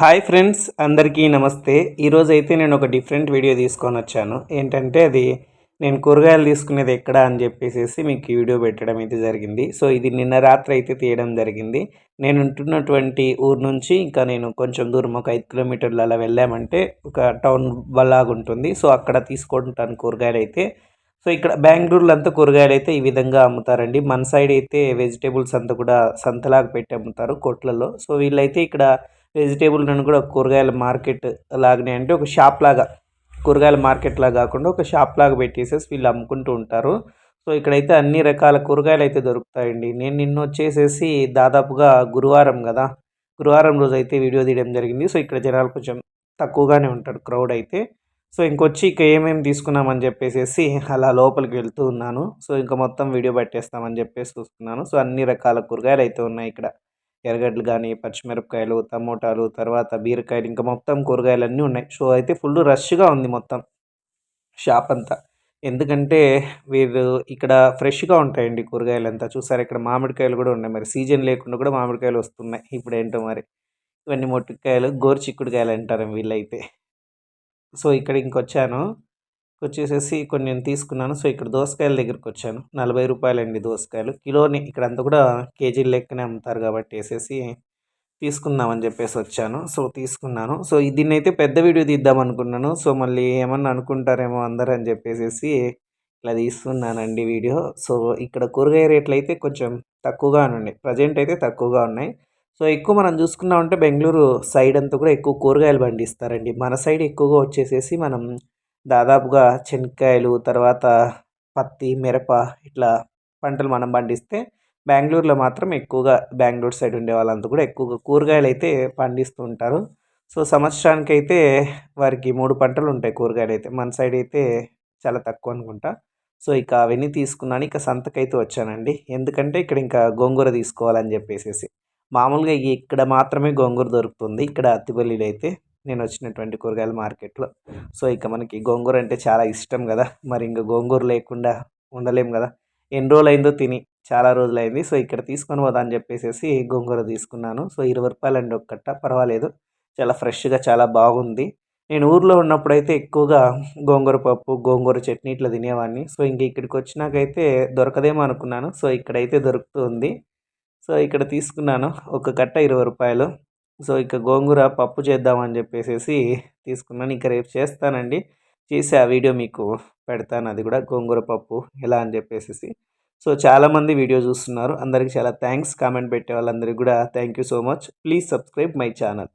Hi friends అందరికీ నమస్తే. ఈరోజు అయితే నేను ఒక డిఫరెంట్ వీడియో తీసుకొని వచ్చాను. ఏంటంటే అది నేను కూరగాయలు తీసుకునేది ఎక్కడ అని చెప్పేసి మీకు వీడియో పెట్టడం అయితే జరిగింది. సో ఇది నిన్న రాత్రి అయితే తీయడం జరిగింది. నేను ఉంటున్నటువంటి ఊరు నుంచి ఇంకా నేను కొంచెం దూరం ఒక ఐదు కిలోమీటర్లు అలా వెళ్ళామంటే ఒక టౌన్ లాగా ఉంటుంది సో అక్కడ తీసుకుంటాను కూరగాయలు అయితే సో ఇక్కడ బెంగళూరులో అంతా కూరగాయలు అయితే ఈ విధంగా అమ్ముతారండి. మన సైడ్ అయితే వెజిటేబుల్స్ అంతా కూడా సంతలాగా పెట్టి అమ్ముతారు కొట్లలో. సో వీళ్ళైతే ఇక్కడ వెజిటేబుల్ నన్ను కూడా కూరగాయల మార్కెట్ లాగానే అంటే ఒక షాప్ లాగా కూరగాయల మార్కెట్ లాగా కాకుండా ఒక షాప్ లాగా పెట్టేసేసి వీళ్ళు అమ్ముకుంటూ ఉంటారు. సో ఇక్కడైతే అన్ని రకాల కూరగాయలు అయితే దొరుకుతాయండి. నేను నిన్న వచ్చేసేసి దాదాపుగా గురువారం కదా గురువారం రోజు అయితే వీడియో తీయడం జరిగింది. సో ఇక్కడ జనాలు కొంచెం తక్కువగానే ఉంటారు క్రౌడ్ అయితే. సో ఇంకొచ్చి ఇక ఏమేమి తీసుకున్నామని చెప్పేసి అలా లోపలికి వెళ్తూ ఉన్నాను. సో ఇంకా మొత్తం వీడియో పెట్టేస్తామని చెప్పేసి చూస్తున్నాను. సో అన్ని రకాల కూరగాయలు అయితే ఉన్నాయి ఇక్కడ. ఎర్రగడ్డలు కానీ పచ్చిమిరపకాయలు టమోటాలు తర్వాత బీరకాయలు ఇంకా మొత్తం కూరగాయలు అన్నీ ఉన్నాయి. సో అయితే ఫుల్ రష్గా ఉంది మొత్తం షాప్ అంతా. ఎందుకంటే వీరు ఇక్కడ ఫ్రెష్గా ఉంటాయండి కూరగాయలు అంతా చూసారు ఇక్కడ మామిడికాయలు కూడా ఉన్నాయి. మరి సీజన్ లేకుండా కూడా మామిడికాయలు వస్తున్నాయి. ఇప్పుడు ఏంటో మరి. ఇవన్నీ మొట్టికాయలు గోరు చిక్కుడుకాయలు అంటారు వీళ్ళైతే. సో ఇక్కడ ఇంకొచ్చాను. వచ్చేసేసి కొన్ని నేను తీసుకున్నాను. సో ఇక్కడ దోసకాయల దగ్గరికి వచ్చాను. నలభై రూపాయలండి దోసకాయలు. కిలోని ఇక్కడ అంతా కూడా కేజీల లెక్కనే అమ్ముతారు కాబట్టి వేసేసి తీసుకుందామని చెప్పేసి వచ్చాను. సో తీసుకున్నాను. సో దీన్ని అయితే పెద్ద వీడియో తీద్దాం అనుకున్నాను. సో మళ్ళీ ఏమన్నా అనుకుంటారేమో అందరూ అని చెప్పేసి ఇలా తీస్తున్నానండి వీడియో. సో ఇక్కడ కూరగాయ రేట్లు అయితే కొంచెం తక్కువగా ఉన్నాయి. ప్రజెంట్ అయితే తక్కువగా ఉన్నాయి. సో ఎక్కువ మనం చూసుకున్నామంటే బెంగళూరు సైడ్ అంతా కూడా ఎక్కువ కూరగాయలు పండిస్తారండి. మన సైడ్ ఎక్కువగా వచ్చేసేసి మనం దాదాపుగా చెనక్కాయలు తర్వాత పత్తి మిరప ఇట్లా పంటలు మనం పండిస్తే బెంగళూరులో మాత్రం ఎక్కువగా బెంగళూరు సైడ్ ఉండే వాళ్ళంతా కూడా ఎక్కువగా కూరగాయలు అయితే పండిస్తూ ఉంటారు. సో సంవత్సరానికి అయితే వారికి మూడు పంటలు ఉంటాయి కూరగాయలు అయితే మన సైడ్ అయితే చాలా తక్కువ అనుకుంటా. సో ఇక అవన్నీ తీసుకున్నాను. ఇక సంతకైతే వచ్చానండి. ఎందుకంటే ఇక్కడ ఇంకా గోంగూర తీసుకోవాలని చెప్పేసి మామూలుగా ఇక్కడ మాత్రమే గోంగూర దొరుకుతుంది. ఇక్కడ అత్తిపల్లిలో అయితే నేను వచ్చినటువంటి కూరగాయల మార్కెట్లో. సో ఇక మనకి గోంగూర అంటే చాలా ఇష్టం కదా. మరి ఇంకా గోంగూర లేకుండా ఉండలేం కదా. ఎన్ని రోజులు అయిందో తిని చాలా రోజులు అయింది సో ఇక్కడ తీసుకొని పోదా అని చెప్పేసి గోంగూర తీసుకున్నాను. సో ఇరవై రూపాయలు అండి ఒక్కట పర్వాలేదు. చాలా ఫ్రెష్గా చాలా బాగుంది. నేను ఊర్లో ఉన్నప్పుడైతే ఎక్కువగా గోంగూర పప్పు గోంగూర చట్నీ ఇట్లా తినేవాడిని. సో ఇంక ఇక్కడికి వచ్చినాకైతే దొరకదేమో అనుకున్నాను. సో ఇక్కడైతే దొరుకుతుంది. సో ఇక్కడ తీసుకున్నాను. ఒక కట్ట ఇరవై రూపాయలు. సో ఇక గోంగూర పప్పు చేద్దామని చెప్పేసి తీసుకున్నాను. ఇంకా రేపు చేస్తానండి. చేసి ఆ వీడియో మీకు పెడతాను. అది కూడా గోంగూర పప్పు ఎలా అని చెప్పేసి సో చాలామంది వీడియో చూస్తున్నారు. అందరికీ చాలా థ్యాంక్స్. కామెంట్ పెట్టే వాళ్ళందరికీ కూడా thank you so much. Please subscribe my channel.